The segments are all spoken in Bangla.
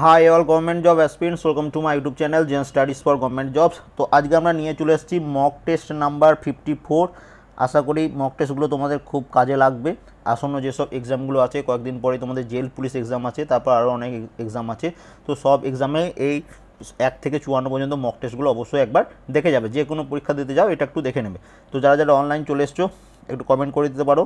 Hi all government job aspirants welcome to my YouTube channel zen studies for government jobs তো আজকে আমরা নিয়ে চলে এসেছি mock test number fifty four আশা করি মক টেস্টগুলো তোমাদের খুব কাজে লাগবে। আসন্ন যেসব এক্সামগুলো আছে, কয়েকদিন পরে তোমাদের জেল পুলিশ এক্সাম আছে, তারপর আরও অনেক এক্সাম আছে। তো সব এক্সামে এই এক থেকে চুয়ান্ন পর্যন্ত মক টেস্টগুলো অবশ্যই একবার দেখে যাবে। যে কোনো পরীক্ষা দিতে যাও, এটা একটু দেখে নেবে। তো যারা যারা অনলাইন চলে এসছো, একটু কমেন্ট করে দিতে পারো।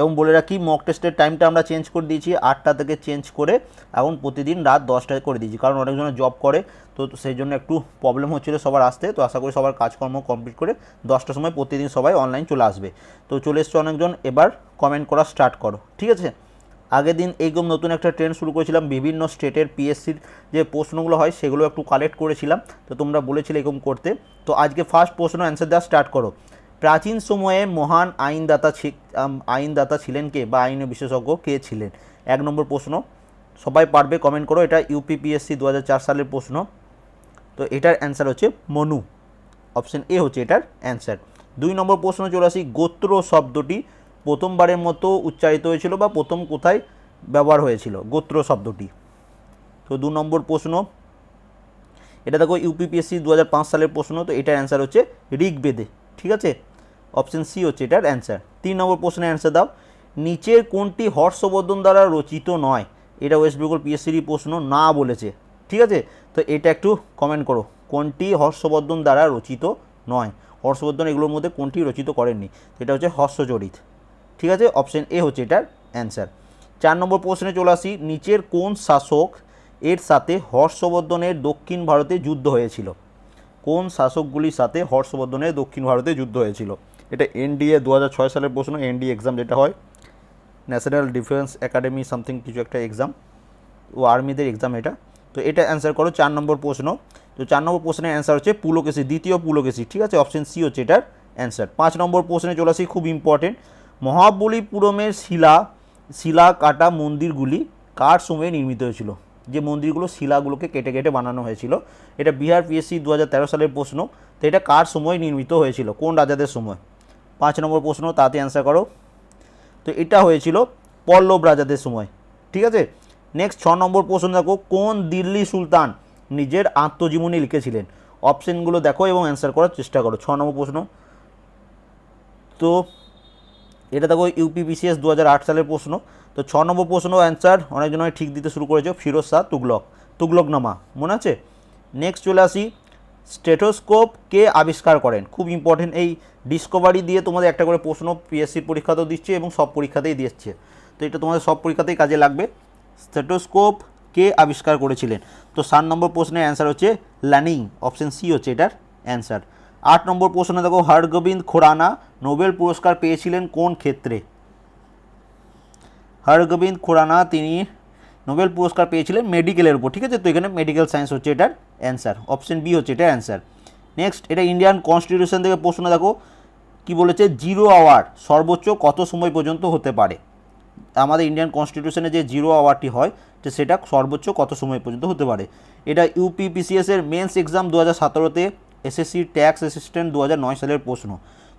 এবং বলে রাখি মক টেস্টের টাইমটা আমরা চেঞ্জ করে দিয়েছি, আটটা থেকে চেঞ্জ করে এখন প্রতিদিন রাত দশটায় করে দিয়েছি। কারণ অনেকজনে জব করে, তো সেই জন্য একটু প্রবলেম হচ্ছিল সবার আসতে। তো আশা করি সবার কাজকর্ম কমপ্লিট করে দশটার সময় প্রতিদিন সবাই অনলাইন চলে আসবে। তো চলে এসছো অনেকজন এবার কমেন্ট করা স্টার্ট করো। ঠিক আছে? আগের দিন এইরকম নতুন একটা ট্রেন্ড শুরু করেছিলাম, বিভিন্ন স্টেটের পিএসসির যে প্রশ্নগুলো হয়, সেগুলো একটু কালেক্ট করেছিলাম। তো তোমরা বলেছিলে এরকম করতে। তো আজকে ফার্স্ট প্রশ্ন অ্যান্সার দেওয়া স্টার্ট করো। প্রাচীন সময়ে মহান আইনদাতা আইনদাতা ছিলেন কে বা আইন বিশেষজ্ঞ কে ছিলেন? এক নম্বর প্রশ্ন। সবাই পারবে কমেন্ট করো। এটা ইউপিপিএসসি দু হাজার চার সালের প্রশ্ন। তো এটার অ্যান্সার হচ্ছে মনু। অপশন এ হচ্ছে এটার অ্যান্সার দুই নম্বর প্রশ্ন চলে আসি, গোত্র শব্দটি প্রথমবারের মতো উচ্চারিত হয়েছিল বা প্রথম কোথায় ব্যবহার হয়েছিল? গোত্র শব্দটি। তো দু নম্বর প্রশ্ন। এটা দেখো ইউপিপিএসসি দু হাজার পাঁচ সালের প্রশ্ন, তো এটার অ্যান্সার হচ্ছে ঋগ্বেদে। ঠিক আছে? অপশন সি হচ্ছে এটার অ্যান্সার। তিন নম্বর প্রশ্নের অ্যান্সার দাও। নিচের কোনটি হর্ষবর্ধন দ্বারা রচিত নয়? এটা ওয়েস্ট বেঙ্গল পিএসসিরই প্রশ্ন না বলেছে। ঠিক আছে? তো এটা একটু কমেন্ট করো। কোনটি হর্ষবর্ধন দ্বারা রচিত নয়? হর্ষবর্ধন এগুলোর মধ্যে কোনটি রচিত করেননি? এটা হচ্ছে হর্ষচরিত ঠিক আছে? অপশন এ হচ্ছে এটার অ্যান্সার। চার নম্বর প্রশ্নে চলে আসি। নিচের কোন শাসক এর সাথে হর্ষবর্ধনের দক্ষিণ ভারতে যুদ্ধ হয়েছিল? কোন শাসকগুলির সাথে হর্ষবর্ধনের দক্ষিণ ভারতে যুদ্ধ হয়েছিল? এটা এনডিএ দু হাজার ছয় সালের প্রশ্ন এনডিএ এক্সাম যেটা হয় ন্যাশনাল ডিফেন্স একাডেমি সামথিং কিছু একটা এক্সাম ও আর্মিদের এক্সাম এটা। তো এটা অ্যান্সার করো, চার নম্বর প্রশ্ন। তো চার নম্বর প্রশ্নের অ্যান্সার হচ্ছে পুলকেশী, দ্বিতীয় পুলকেশী, ঠিক আছে? অপশন সি হচ্ছে এটার অ্যান্সার পাঁচ নম্বর প্রশ্নে চলে আসি, খুব ইম্পর্টেন্ট মহাবলীপুরমের শিলা শিলা কাটা মন্দিরগুলি কার সময়ে নির্মিত হয়েছিল? যে মন্দিরগুলো শিলাগুলোকে কেটে কেটে বানানো হয়েছিল। এটা বিহার পিএসসি দু হাজার তেরো সালের প্রশ্ন। তো এটা কার সময় নির্মিত হয়েছিল? কোন রাজাদের সময়? পাঁচ নম্বর প্রশ্ন, তাতে অ্যান্সার করো। তো এটা হয়েছিল পল্লব রাজাদের সময়, ঠিক আছে? নেক্সট ছ নম্বর প্রশ্ন দেখো, কোন দিল্লি সুলতান নিজের আত্মজীবনী লিখেছিলেন? অপশনগুলো দেখো এবং অ্যান্সার করার চেষ্টা করো, ছ নম্বর প্রশ্ন। তো এটা দেখো ইউপিপিসিএস দু সালের প্রশ্ন। তো ছ নম্বর প্রশ্ন অ্যান্সার অনেকজন ঠিক দিতে শুরু করেছে, ফিরোজ শাহ তুগলক, তুগলকনামা, মনে আছে? নেক্সট চলে আসি স্টেথোস্কোপ কে আবিষ্কার করেন? খুব ইম্পর্টেন্ট এই ডিসকভারি দিয়ে তোমাদের একটা করে প্রশ্ন পিএসসির পরীক্ষাতেও দিচ্ছে এবং সব পরীক্ষাতেই দিচ্ছে। তো এটা তোমাদের সব পরীক্ষাতেই কাজে লাগবে। স্টেথোস্কোপ কে আবিষ্কার করেছিলেন? তো সাত নম্বর প্রশ্নের অ্যান্সার হচ্ছে ল্যানিং অপশন সি হচ্ছে এটার অ্যান্সার আট নম্বর প্রশ্নে দেখো, হরগোবিন্দ খোরানা নোবেল পুরস্কার পেয়েছিলেন কোন ক্ষেত্রে? হরগোবিন্দ খুরানা, তিনি নোবেল পুরস্কার পেয়েছিলেন মেডিকেলের উপর, ঠিক আছে? তো এখানে মেডিকেল সায়েন্স হচ্ছে এটার অ্যান্সার অপশন বি হচ্ছে এটা অ্যান্সার নেক্সট এটা ইন্ডিয়ান কনস্টিটিউশন থেকে প্রশ্ন, দেখো, কি বলেছে? জিরো আওয়ার সর্বোচ্চ কত সময় পর্যন্ত হতে পারে? আমাদের ইন্ডিয়ান কনস্টিটিউশনে যে জিরো আওয়ারটি হয়, তো সেটা সর্বোচ্চ কত সময় পর্যন্ত হতে পারে? এটা ইউপিপিসিএস এর মেন্স এক্সাম দু হাজার সতেরোতে এসএসসি ট্যাক্স অ্যাসিস্ট্যান্ট দু হাজার নয় সালের প্রশ্ন।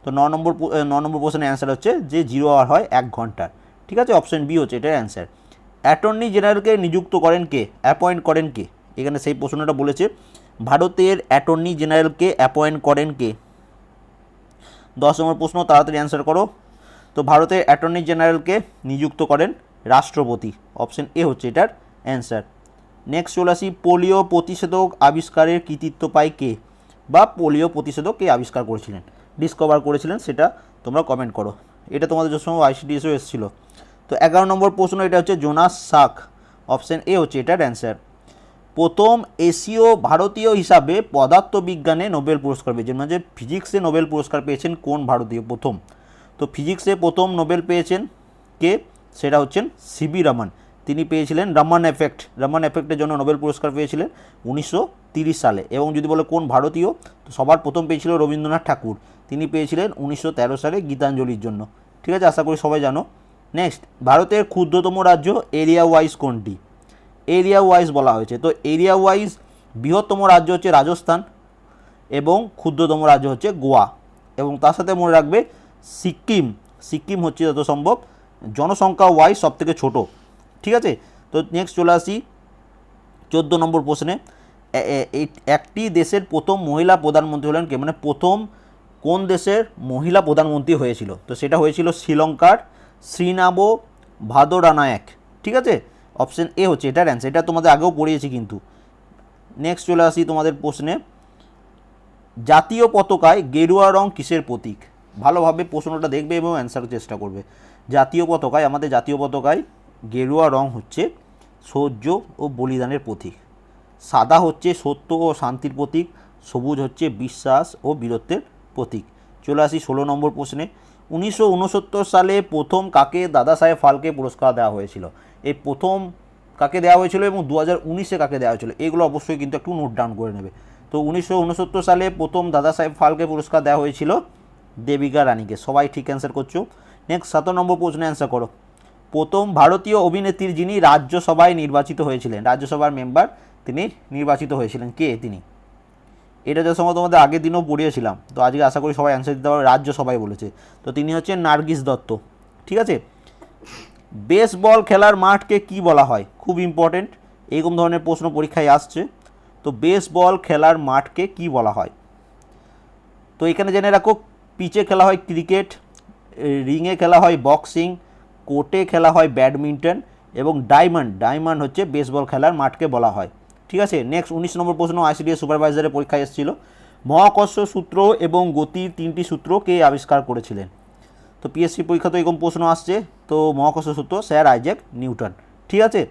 তো ন নম্বর ন নম্বর প্রশ্নের অ্যান্সার হচ্ছে যে জিরো আওয়ার হয় এক ঘণ্টার। ঠিক আছে? অপশন বি হচ্ছে এটার অ্যান্সার অ্যাটর্নি জেনারেলকে নিযুক্ত করেন কে? অ্যাপয়েন্ট করেন কে? এখানে সেই প্রশ্নটা বলেছে, ভারতের অ্যাটর্নি জেনারেলকে অ্যাপয়েন্ট করেন কে? দশ নম্বর প্রশ্ন, তাড়াতাড়ি অ্যান্সার করো। তো ভারতের অ্যাটর্নি জেনারেলকে নিযুক্ত করেন রাষ্ট্রপতি। অপশন এ হচ্ছে এটার অ্যান্সার। নেক্সট চলে আসি, পোলিও প্রতিষেধক আবিষ্কারের কৃতিত্ব পায় কে? বা পোলিও প্রতিষেধক কে আবিষ্কার করেছিলেন। ডিসকভার করেছিলেন, সেটা তোমরা কমেন্ট করো। এটা তোমাদের সময় আইসিডিএসও এসেছিল। তো এগারো নম্বর প্রশ্ন, এটা হচ্ছে জোনাস সাক। অপশন এ হচ্ছে এটার অ্যান্সার। প্রথম এশীয় ভারতীয় হিসাবে পদার্থবিজ্ঞানে নোবেল পুরস্কার পেয়েছেন। মানে ফিজিক্সে নোবেল পুরস্কার পেয়েছেন কোন ভারতীয় প্রথম? তো ফিজিক্সে প্রথম নোবেল পেয়েছেন কে? সেটা হচ্ছেন সিবি রমন। তিনি পেয়েছিলেন রমন এফেক্ট। রমন এফেক্টের জন্য নোবেল পুরস্কার পেয়েছিলেন উনিশশো সালে। এবং যদি বলে কোন ভারতীয়, তো সবার প্রথম পেয়েছিল রবীন্দ্রনাথ ঠাকুর। তিনি পেয়েছিলেন উনিশশো তেরো সালে গীতাঞ্জলির জন্য। ঠিক আছে, আশা করি সবাই জানো। নেক্সট ভারতের ক্ষুদ্রতম রাজ্য এরিয়া ওয়াইজ কোনটি? এরিয়া ওয়াইজ বলা হয়েছে। তো এরিয়া ওয়াইজ বৃহত্তম রাজ্য হচ্ছে রাজস্থান এবং ক্ষুদ্রতম রাজ্য হচ্ছে গোয়া। এবং তার সাথে মনে রাখবে সিকিম। সিকিম হচ্ছে যত সম্ভব জনসংখ্যা ওয়াইজ সব থেকে ছোটো। ঠিক আছে? তো নেক্সট চলে আসি চোদ্দ নম্বর প্রশ্নে। একটি দেশের প্রথম মহিলা প্রধানমন্ত্রী হলেন কে? মানে প্রথম কোন দেশের মহিলা প্রধানমন্ত্রী হয়েছিল? তো সেটা হয়েছিল শ্রীলঙ্কার শ্রীনাবো ভাদরানায়ক। ঠিক আছে? অপশন এ হচ্ছে, এটার অ্যান্সার এটা তোমাদের আগেও পড়িয়েছি কিন্তু। নেক্সট চলে আসি তোমাদের প্রশ্নে। জাতীয় পতাকায় গেরুয়া রং কিসের প্রতীক? ভালোভাবে প্রশ্নটা দেখবে এবং অ্যান্সারের চেষ্টা করবে। জাতীয় পতাকায়, আমাদের জাতীয় পতাকায় গেরুয়া রং হচ্ছে সৌর্য ও বলিদানের প্রতীক। সাদা হচ্ছে সত্য ও শান্তির প্রতীক, সবুজ হচ্ছে বিশ্বাস ও বীরত্বের প্রতীক। চলে আসি ষোলো নম্বর প্রশ্নে। উনিশশো উনসত্তর সালে প্রথম কাকে দাদা সাহেব ফালকে পুরস্কার দেওয়া হয়েছিল? এই প্রথম কাকে দেওয়া হয়েছিল এবং দু হাজার উনিশে কাকে দেওয়া হয়েছিল? এগুলো অবশ্যই কিন্তু একটু নোট ডাউন করে নেবে। তো উনিশশো উনসত্তর সালে প্রথম দাদা সাহেব ফালকে পুরস্কার দেওয়া হয়েছিল দেবিকা রানীকে। সবাই ঠিক অ্যান্সার করছ? নেক্সট সাত নম্বর প্রশ্নে অ্যান্সার করো। প্রথম ভারতীয় অভিনেত্রী যিনি রাজ্যসভায় নির্বাচিত হয়েছিলেন, রাজ্যসভার মেম্বার তিনি নির্বাচিত হয়েছিলেন। কে তিনি? এটা যে সময় তোমাদের আগের দিনও পড়িয়েছিলাম, তো আজকে আশা করি সবাই অ্যান্সার দিতে পারবে, রাজ্য সবাই বলেছে। তো তিনি হচ্ছেন নার্গিস দত্ত, ঠিক আছে? বেসবল খেলার মাঠকে কি বলা হয়? খুব ইম্পর্টেন্ট এরকম ধরনের প্রশ্ন পরীক্ষায় আসছে। তো বেসবল খেলার মাঠকে কি বলা হয়? তো এখানে জেনে রাখো পিচে খেলা হয় ক্রিকেট রিংয়ে খেলা হয় বক্সিং কোর্টে খেলা হয় ব্যাডমিন্টন এবং ডায়মন্ড ডায়মন্ড হচ্ছে বেসবল খেলার মাঠকে বলা হয়। ঠিক আছে? নেক্সট উনিশ নম্বর প্রশ্ন আইসিডিএস সুপারভাইজারের পরীক্ষায় এসেছিল। মহাকর্ষ সূত্র এবং গতির তিনটি সূত্র কে আবিষ্কার করেছিলেন? তো পিএসসি পরীক্ষা তো এরকম প্রশ্ন আসছে। তো মহাকর্ষ সূত্র, স্যার আইজ্যাক নিউটন। ঠিক আছে?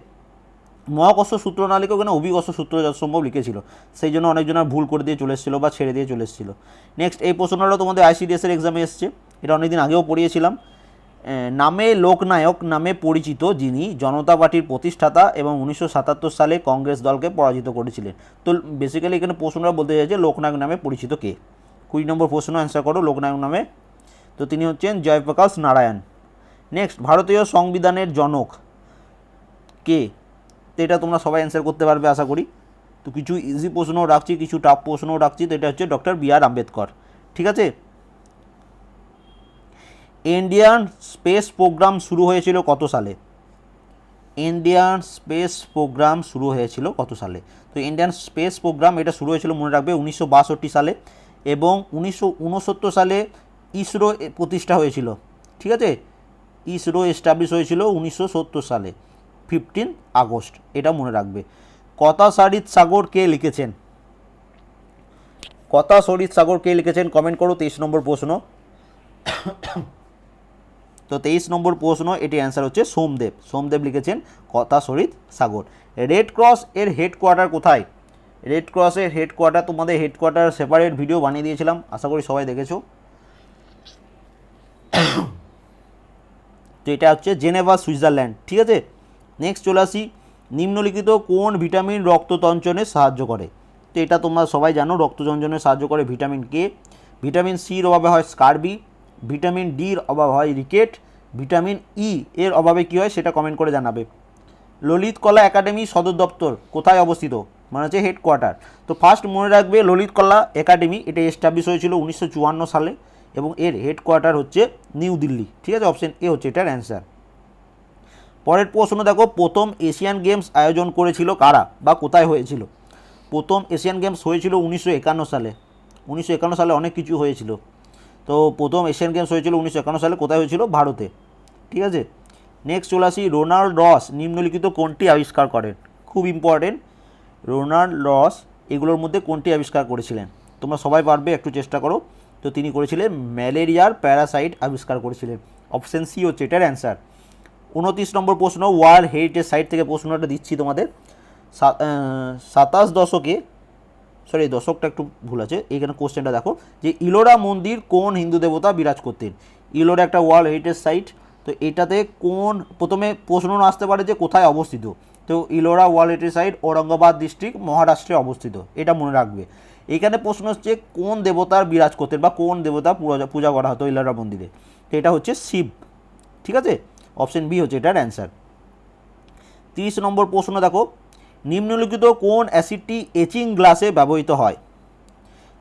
মহাকর্ষ সূত্র না লিখে ওখানে অভিকর্ষ সূত্র যত সম্ভব লিখেছিল। সেই জন্য অনেকজনের ভুল করে দিয়ে চলে এসেছিল বা ছেড়ে দিয়ে চলে এসেছিল। নেক্সট এই প্রশ্নটা তোমাদের আইসিডিএস এর এক্সামে এসছে। এটা অনেকদিন আগেও পড়িয়েছিলাম। নামে লোকনায়ক, নামে পরিচিত যিনি জনতা পার্টির প্রতিষ্ঠাতা এবং উনিশশো সাতাত্তর সালে কংগ্রেস দলকে পরাজিত করেছিলেন। তো বেসিক্যালি এখানে প্রশ্নটা বলতে চাইছে লোকনায়ক নামে পরিচিত কে? কুড়ি নম্বর প্রশ্ন অ্যান্সার করো, লোকনায়ক নামে। তো তিনি হচ্ছেন জয়প্রকাশ নারায়ণ। নেক্সট ভারতীয় সংবিধানের জনক কে? তো এটা তোমরা সবাই অ্যান্সার করতে পারবে আশা করি। তো কিছু ইজি প্রশ্নও রাখছি, কিছু টাফ প্রশ্নও রাখছি, তো এটা হচ্ছে ডক্টর বি আর আম্বেদকর। ঠিক আছে? ইন্ডিয়ান স্পেস প্রোগ্রাম শুরু হয়েছিল কত সালে? ইন্ডিয়ান স্পেস প্রোগ্রাম শুরু হয়েছিল কত সালে? তো ইন্ডিয়ান স্পেস প্রোগ্রাম এটা শুরু হয়েছিল মনে রাখবে উনিশশো বাষট্টি সালে এবং উনিশশো উনসত্তর সালে ইসরো প্রতিষ্ঠা হয়েছিল। ঠিক আছে? ইসরো এস্টাবলিশ হয়েছিল উনিশশো সত্তর সালে ফিফটিন আগস্ট। এটা মনে রাখবে। কথা সারিত সাগর কে লিখেছেন? কথা সরিত সাগর কে লিখেছেন? কমেন্ট করো, তেইশ নম্বর প্রশ্ন। তো তেইশ নম্বর প্রশ্ন, এটি অ্যান্সার হচ্ছে সোমদেব। সোমদেব লিখেছেন, কথা সরিত সাগর। রেড ক্রস এর হেডকোয়ার্টার কোথায়? রেড ক্রসের হেডকোয়ার্টার তোমাদের হেডকোয়ার্টার সেপারেট ভিডিও বানিয়ে দিয়েছিলাম, আশা করি সবাই দেখেছ। তো এটা হচ্ছে জেনেভা, সুইজারল্যান্ড। ঠিক আছে? নেক্সট চলে আসি। নিম্নলিখিত কোন ভিটামিন রক্ততঞ্চনে সাহায্য করে? তো এটা তোমরা সবাই জানো রক্তচঞ্চনে সাহায্য করে ভিটামিন কে? ভিটামিন সির অভাবে হয় স্কারবি ভিটামিন ডির অভাব হয় রিকেট, ভিটামিন ই এর অভাবে কী হয় সেটা কমেন্ট করে জানাবে। ললিত কলা একাডেমি সদর দপ্তর কোথায় অবস্থিত? মানে হচ্ছে হেডকোয়ার্টার তো ফার্স্ট মনে রাখবে ললিত কলা একাডেমি, এটা এস্টাবলিশ হয়েছিল উনিশশো চুয়ান্ন সালে এবং এর হেডকোয়ার্টার হচ্ছে নিউ দিল্লি। ঠিক আছে? অপশন এ হচ্ছে এটার অ্যান্সার পরের প্রশ্ন দেখো, প্রথম এশিয়ান গেমস আয়োজন করেছিল কারা বা কোথায় হয়েছিল? প্রথম এশিয়ান গেমস হয়েছিল উনিশশো একান্ন সালে। উনিশশো একান্ন সালে অনেক কিছু হয়েছিল। তো প্রথম এশিয়ান গেমস হয়েছিল উনিশশো একান্ন সালে, কোথায় হয়েছিল? ভারতে। ঠিক আছে? নেক্সট চলে আসি, রোনাল্ড রস নিম্নলিখিত কোনটি আবিষ্কার করেন? খুব ইম্পর্টেন্ট রোনাল্ড রস এগুলোর মধ্যে কোনটি আবিষ্কার করেছিলেন? তোমরা সবাই পারবে, একটু চেষ্টা করো। তো তিনি করেছিলেন, ম্যালেরিয়ার প্যারাসাইট আবিষ্কার করেছিলেন। অপশন সি হচ্ছে এটার অ্যান্সার উনত্রিশ নম্বর প্রশ্ন ওয়ার্ল্ড হেরিটেজ সাইট থেকে প্রশ্নটা দিচ্ছি তোমাদের। সাতাশ দশকে সরি, দশকটা একটু ভুল আছে। এখানে কোশ্চেনটা দেখো, যে ইলোরা মন্দির কোন হিন্দু দেবতা বিরাজ করতেন? ইলোরা একটা ওয়ার্ল্ড হেরিটেজ সাইট তো এটাতে কোন, প্রথমে প্রশ্ন আসতে পারে যে কোথায় অবস্থিত? তো Ellora world heritage site Aurangabad district মহারাষ্ট্রে অবস্থিত, এটা মনে রাখবে। এখানে প্রশ্ন হচ্ছে কোন দেবতার বিরাজ করতেন বা কোন দেবতা পূজা পূজা করা হতো ইলোরা মন্দিরে? তো এটা হচ্ছে শিব, ঠিক আছে? অপশন বি হচ্ছে এটার অ্যান্সার তিরিশ নম্বর প্রশ্ন দেখো নিম্নলিখিত কোন অ্যাসিডটি এচিং গ্লাসে ব্যবহৃত হয়?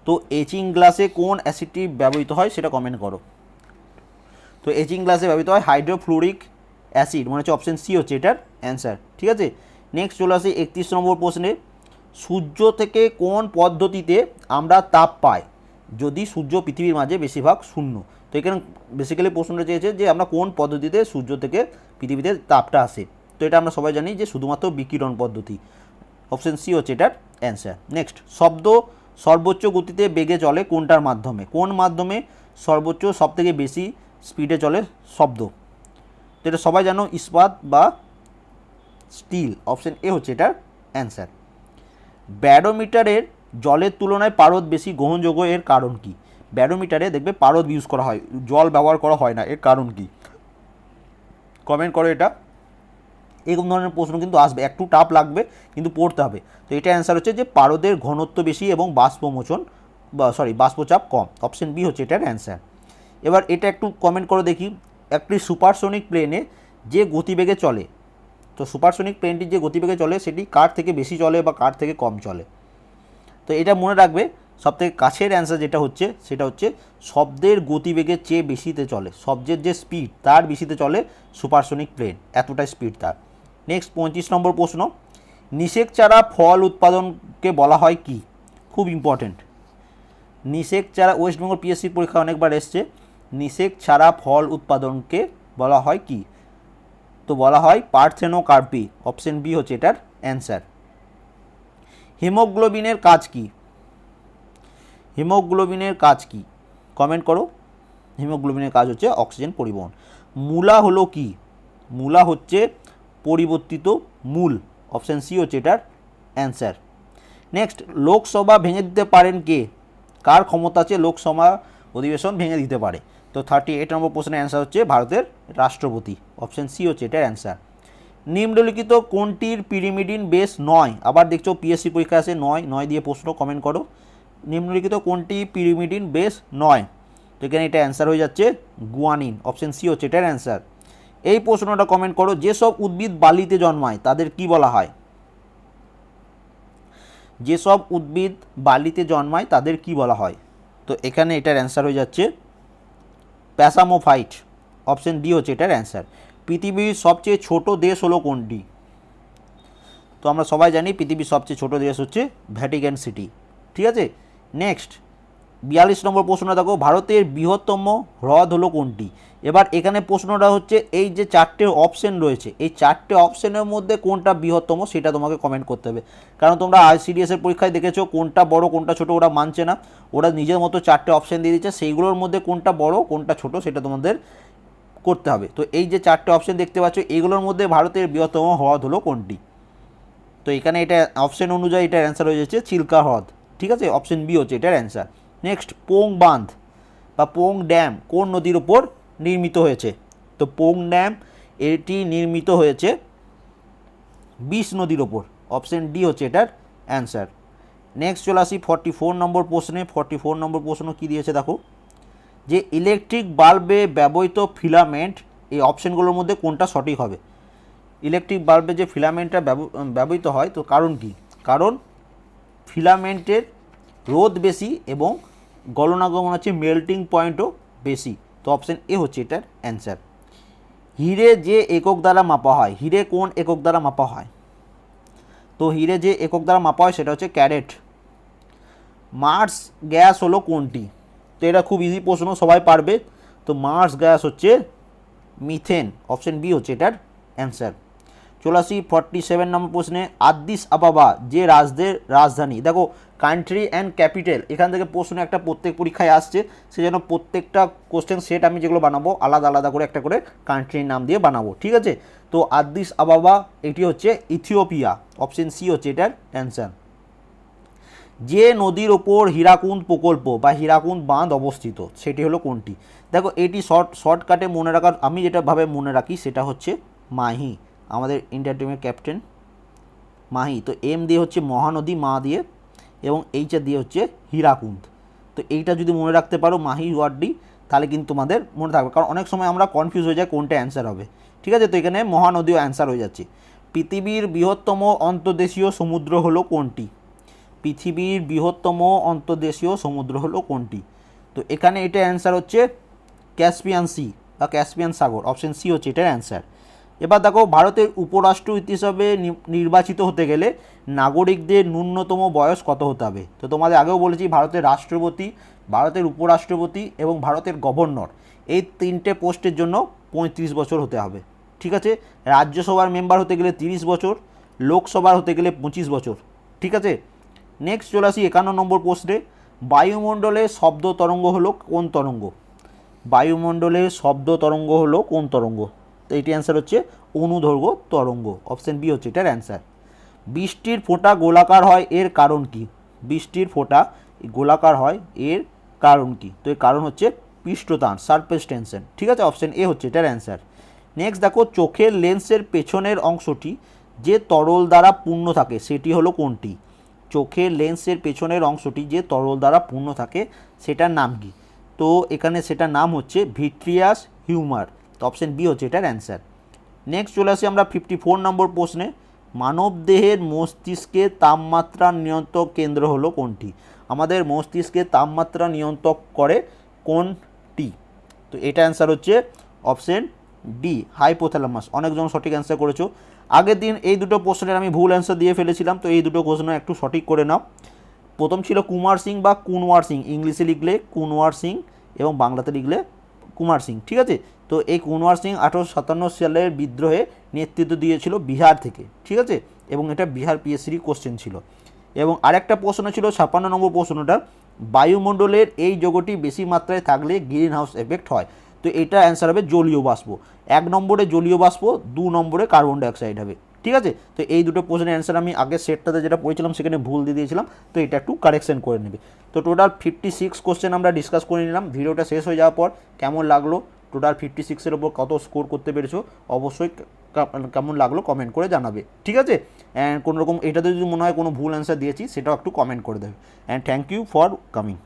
তো এচিং গ্লাসে কোন অ্যাসিডটি ব্যবহৃত হয় সেটা কমেন্ট করো। তো এচিং গ্লাসে ব্যবহৃত হয় হাইড্রোফ্লুরিক অ্যাসিড মানে হচ্ছে অপশন সি হচ্ছে এটার অ্যান্সার ঠিক আছে? নেক্সট চলে আসি একত্রিশ নম্বর প্রশ্নে, সূর্য থেকে কোন পদ্ধতিতে আমরা তাপ পাই? যদি সূর্য পৃথিবীর মাঝে বেশিরভাগ শূন্য। তো এখানে বেসিক্যালি প্রশ্নটা চেয়েছে যে আমরা কোন পদ্ধতিতে সূর্য থেকে পৃথিবীতে তাপটা আসে? তো এটা আমরা সবাই জানি যে শুধুমাত্র বিকিরণ পদ্ধতি। অপশন সি হচ্ছে এটার অ্যান্সার নেক্সট শব্দ সর্বোচ্চ গতিতে বেগে চলে কোনটার মাধ্যমে? কোন মাধ্যমে সর্বোচ্চ সবথেকে বেশি স্পিডে চলে? শব্দ। তো এটা সবাই জানো, ইস্পাত বা স্টিল অপশন এ হচ্ছে এটার অ্যান্সার ব্যারোমিটারের জলের তুলনায় পারদ বেশি গ্রহণযোগ্য এর কারণ কি? ব্যারোমিটারে দেখবে পারদ ইউজ করা হয়, জল ব্যবহার করা হয় না, এর কারণ কি? কমেন্ট করো এটা। এরকম ধরনের প্রশ্ন কিন্তু আসবে। একটু টাফ লাগবে, কিন্তু পড়তে হবে। তো এটা অ্যান্সার হচ্ছে যে পারদের ঘনত্ব বেশি এবং বাষ্পমোচন বা সরি বাষ্পচাপ কম। অপশন বি হচ্ছে এটার অ্যান্সার এবার এটা একটু কমেন্ট করে দেখি। একটি সুপারসোনিক প্লেনে যে গতিবেগে চলে, তো সুপারসোনিক প্লেনটি যে গতিবেগে চলে, সেটি কার থেকে বেশি চলে বা কার থেকে কম চলে? তো এটা মনে রাখবে, সবথেকে কাছের অ্যান্সার যেটা হচ্ছে, সেটা হচ্ছে শব্দের গতিবেগের চেয়ে বেশিতে চলে, শব্দের যে স্পিড তার বেশিতে চলে সুপারসোনিক প্লেন এতটাই স্পিড তার। নেক্সট পঁয়ত্রিশ নম্বর প্রশ্ন। নিষেক চারা ফল উৎপাদনকে বলা হয় কি? খুব ইম্পর্ট্যান্ট নিষেক চারা ওয়েস্ট বেঙ্গল পিএসসি পরীক্ষা অনেকবার এসছে। নিষেক ছাড়া ফল উৎপাদনকে বলা হয় কি? তো বলা হয় পার্থেনোকার্পি। অপশন বি হচ্ছে এটার অ্যান্সার হিমোগ্লোবিনের কাজ কি? হিমোগ্লোবিনের কাজ কি? কমেন্ট করো। হিমোগ্লোবিনের কাজ হচ্ছে অক্সিজেন পরিবহন। মূলা হলো কি? মূলা হচ্ছে পরিবর্তিত মূল অপশন সি হচ্ছে এটার অ্যান্সার নেক্সট লোকসভা ভেঙে দিতে পারেন কে? কার ক্ষমতা আছে লোকসভা অধিবেশন ভেঙে দিতে পারে? তো থার্টি এইট নম্বর প্রশ্নের অ্যান্সার হচ্ছে ভারতের রাষ্ট্রপতি অপশন সি হচ্ছে এটার অ্যান্সার নিম্নলিখিত কোনটির পিরিমিডিন বেস নয়? আবার দেখছ পিএসসি পরীক্ষা আছে, নয় নয় দিয়ে প্রশ্ন কমেন্ট করো। নিম্নলিখিত কোনটি পিরিমিডিন বেস নয়? তো এখানে এটা অ্যান্সার হয়ে যাচ্ছে গুয়ানিন অপশন সি হচ্ছে এটার অ্যান্সার এই প্রশ্নটা কমেন্ট করো, যেসব উদ্ভিদ বালিতে জন্মায়, তাদের কি বলা হয়? যেসব উদ্ভিদ বালিতে জন্মায়, তাদের কি বলা হয়? তো এখানে এটার অ্যান্সার হয়ে যাচ্ছে, প্যাসামোফাইট অপশন ডি হচ্ছে এটার অ্যান্সার পৃথিবীর সবচেয়ে ছোট দেশ হলো কোনটি? তো আমরা সবাই জানি পৃথিবীর সবচেয়ে ছোট দেশ হচ্ছে ভ্যাটিক্যান সিটি ঠিক আছে? নেক্সট বিয়াল্লিশ নম্বর প্রশ্নটা দেখো, ভারতের বৃহত্তম হ্রদ হলো কোনটি? এবার এখানে প্রশ্নটা হচ্ছে, এই যে চারটে অপশন রয়েছে, এই চারটে অপশনের মধ্যে কোনটা বৃহত্তম সেটা তোমাকে কমেন্ট করতে হবে। কারণ তোমরা আইসিডিএস এর পরীক্ষায় দেখেছ, কোনটা বড়, কোনটা ছোট, ওরা মানছে না। ওরা নিজের মতো চারটে অপশন দিয়ে দিচ্ছে, সেইগুলোর মধ্যে কোনটা বড়, কোনটা ছোট সেটা তোমাদের করতে হবে। তো এই যে চারটে অপশন দেখতে পাচ্ছ, এইগুলোর মধ্যে ভারতের বৃহত্তম হ্রদ হলো কোনটি? তো এখানে এটা অপশন অনুযায়ী এটার অ্যান্সার হয়ে যাচ্ছে চিল্কা হ্রদ। ঠিক আছে? অপশন বি হচ্ছে এটার অ্যান্সার নেক্সট পোং বাঁধ বা পোং ড্যাম কোন নদীর উপর নির্মিত হয়েছে? তো পোং ড্যাম এটি নির্মিত হয়েছে বিশ নদীর ওপর অপশন ডি হচ্ছে এটার অ্যান্সার নেক্সট চলে আসি ফর্টি ফোর নম্বর প্রশ্নে। ফর্টি ফোর নম্বর প্রশ্ন কী দিয়েছে দেখো? যে ইলেকট্রিক বাল্বে ব্যবহৃত ফিলামেন্ট এই অপশনগুলোর মধ্যে কোনটা সঠিক হবে? ইলেকট্রিক বাল্বে যে ফিলামেন্টটা ব্যব- ব্যবহৃত হয়, তো কারণ কি? কারণ ফিলামেন্টের রোদ বেশি এবং গলনাগমন হচ্ছে মেল্টিং পয়েন্টও বেশি। তো অপশন এ হচ্ছে এটার অ্যান্সার হিরে যে একক দ্বারা মাপা হয়, হিরে কোন একক দ্বারা মাপা হয়? তো হিরে যে একক দ্বারা মাপা হয় সেটা হচ্ছে ক্যারেট। মার্স গ্যাস হলো কোনটি? তো এটা খুব ইজি প্রশ্ন, সবাই পারবে। তো মার্স গ্যাস হচ্ছে মিথেন অপশন বি হচ্ছে এটার অ্যান্সার আসি ফর্টি সেভেন নম্বর প্রশ্নে আদিস আবাবা যে রাজদের রাজধানী। দেখো কান্ট্রি অ্যান্ড ক্যাপিটাল এখান থেকে প্রশ্ন একটা প্রত্যেক পরীক্ষায় আসছে সেজন্য প্রত্যেকটা কোশ্চেন সেট আমি যেগুলো বানাবো, আলাদা আলাদা করে একটা করে কান্ট্রির নাম দিয়ে বানাবো, ঠিক আছে? তো আদিস আবাবা, এটি হচ্ছে ইথিওপিয়া অপশন সি হচ্ছে এটার অ্যান্সার যে নদীর ওপর হীরাকুন্দ প্রকল্প বা হীরাকুন্দ বাঁধ অবস্থিত, সেটি হলো কোনটি? দেখো, এটি শর্ট শর্টকাটে মনে রাখার, আমি যেটাভাবে মনে রাখি, সেটা হচ্ছে মাহি। আমাদের ইন্ডিয়া টিমের ক্যাপ্টেন মাহি। তো এম দিয়ে হচ্ছে মহানদী, মা দিয়ে, এবং এইচটা দিয়ে হচ্ছে হীরাকুন্দ তো এইটা যদি মনে রাখতে পারো, মাহি ওয়ার্ডটি তাহলে কিন্তু তোমাদের মনে থাকবে। কারণ অনেক সময় আমরা কনফিউজ হয়ে যাই কোনটা অ্যান্সার হবে। ঠিক আছে? তো এখানে মহানদীও অ্যান্সার হয়ে যাচ্ছে। পৃথিবীর বৃহত্তম অন্তর্দেশীয় সমুদ্র হলো কোনটি? পৃথিবীর বৃহত্তম অন্তর্দেশীয় সমুদ্র হলো কোনটি? তো এখানে এটা অ্যান্সার হচ্ছে ক্যাসপিয়ান সি বা ক্যাসপিয়ান সাগর অপশন সি হচ্ছে এটার অ্যান্সার এবার দেখো ভারতের উপরাষ্ট্র হিসাবে নির্বাচিত হতে গেলে নাগরিকদের ন্যূনতম বয়স কত হতে হবে? তো তোমাদের আগেও বলেছি ভারতের রাষ্ট্রপতি, ভারতের উপরাষ্ট্রপতি এবং ভারতের গভর্নর এই তিনটে পোস্টের জন্য পঁয়ত্রিশ বছর হতে হবে। ঠিক আছে? রাজ্যসভার মেম্বার হতে গেলে তিরিশ বছর, লোকসভার হতে গেলে পঁচিশ বছর। ঠিক আছে? নেক্সট চলে আসি একান্ন নম্বর পোস্টে। বায়ুমণ্ডলে শব্দ তরঙ্গ হলো কোন তরঙ্গ? বায়ুমণ্ডলে শব্দ তরঙ্গ হলো কোন তরঙ্গ? তো এটি অ্যান্সার হচ্ছে অনুদৈর্ঘ্য তরঙ্গ। অপশন বি হচ্ছে এটার অ্যান্সার বৃষ্টির ফোঁটা গোলাকার হয় এর কারণ কি? বৃষ্টির ফোঁটা গোলাকার হয় এর কারণ কি? তো এর কারণ হচ্ছে পৃষ্ঠটান সারফেস টেনশন ঠিক আছে? অপশন এ হচ্ছে এটার অ্যান্সার নেক্সট দেখো, চোখের লেন্সের পেছনের অংশটি যে তরল দ্বারা পূর্ণ থাকে, সেটি হলো কোনটি? চোখের লেন্সের পেছনের অংশটি যে তরল দ্বারা পূর্ণ থাকে, সেটার নাম কি? তো এখানে সেটার নাম হচ্ছে ভিট্রিয়াস হিউমার। তো অপশন বি হচ্ছে এটার অ্যান্সার নেক্সট চলে আসি আমরা ফিফটি ফোর নম্বর প্রশ্নে মানবদেহের মস্তিষ্কে তাপমাত্রা নিয়ন্ত্রক কেন্দ্র হলো কোনটি? আমাদের মস্তিষ্কে তাপমাত্রা নিয়ন্ত্রক করে কোনটি? তো এটা অ্যান্সার হচ্ছে অপশন ডি হাইপোথ্যালামাস অনেকজন সঠিক অ্যান্সার করেছ। আগের দিন এই দুটো প্রশ্নের আমি ভুল অ্যান্সার দিয়ে ফেলেছিলাম, তো এই দুটো প্রশ্ন একটু সঠিক করে নাও। প্রথম ছিল কুমার সিং বা কুনওয়ার সিং। ইংলিশে লিখলে কুনওয়ার সিং এবং বাংলাতে লিখলে কুমার সিং। ঠিক আছে? তো এই কুনওয়ার সিং আঠারোশো সাতান্ন সালের বিদ্রোহে নেতৃত্ব দিয়েছিল বিহার থেকে, ঠিক আছে? এবং এটা বিহার পিএসসির কোশ্চেন ছিল। এবং আরেকটা প্রশ্ন ছিল, ছাপ্পান্ন নম্বর প্রশ্নটা, বায়ুমণ্ডলের এই যোগটি বেশি মাত্রায় থাকলে গ্রিন হাউস এফেক্ট হয়? তো এটা অ্যান্সার হবে জলীয় বাষ্প। এক নম্বরে জলীয় বাষ্প, দু নম্বরে কার্বন ডাইঅক্সাইড হবে, ঠিক আছে? তো এই দুটো প্রশ্নের অ্যান্সার আমি আগের সেটটাতে যেটা পড়েছিলাম সেখানে ভুল দিয়ে দিয়েছিলাম, তো এটা একটু কারেকশন করে নেবে। তো টোটাল ফিফটি সিক্স কোশ্চেন আমরা ডিসকাস করে নিলাম, ভিডিওটা শেষ হয়ে যাওয়ার পর কেমন লাগল? টোটাল ফিফটি সিক্সের ওপর কত স্কোর করতে পেরেছ, অবশ্যই কেমন লাগল কমেন্ট করে জানাবে, ঠিক আছে? অ্যান্ড কোনো রকম এটাতে যদি মনে হয় কোনো ভুল অ্যান্সার দিয়েছি, সেটাও একটু কমেন্ট করে দেবে। And thank you for coming